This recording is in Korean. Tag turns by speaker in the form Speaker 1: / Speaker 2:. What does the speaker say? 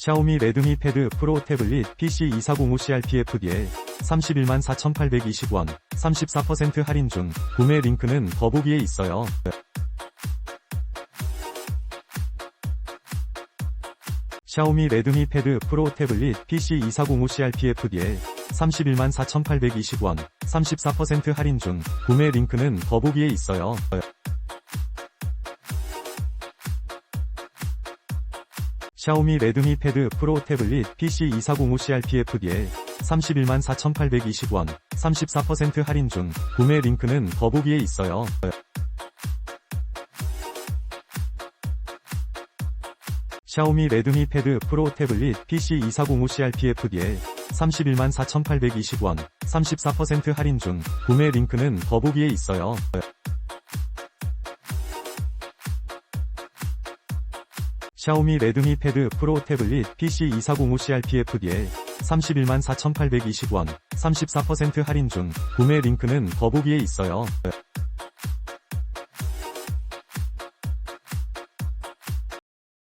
Speaker 1: 샤오미 레드미 패드 프로 태블릿 PC 2405 CRPFDL 31만 4,820원 34% 할인 중 구매 링크는 더보기에 있어요. 샤오미 레드미 패드 프로 태블릿 PC 2405 CRPFDL 31만 4,820원 34% 할인 중 구매 링크는 더보기에 있어요. 샤오미 레드미 패드 프로 태블릿 PC 2405 CRPFDL 31만 4,820원 34% 할인 중 구매 링크는 더보기에 있어요. 샤오미 레드미 패드 프로 태블릿 PC 2405 CRPFDL 31만 4,820원 34% 할인 중 구매 링크는 더보기에 있어요. 샤오미 레드미 패드 프로 태블릿 PC 2405 CRPFDL 31만 4,820원 34% 할인 중 구매 링크는 더보기에 있어요.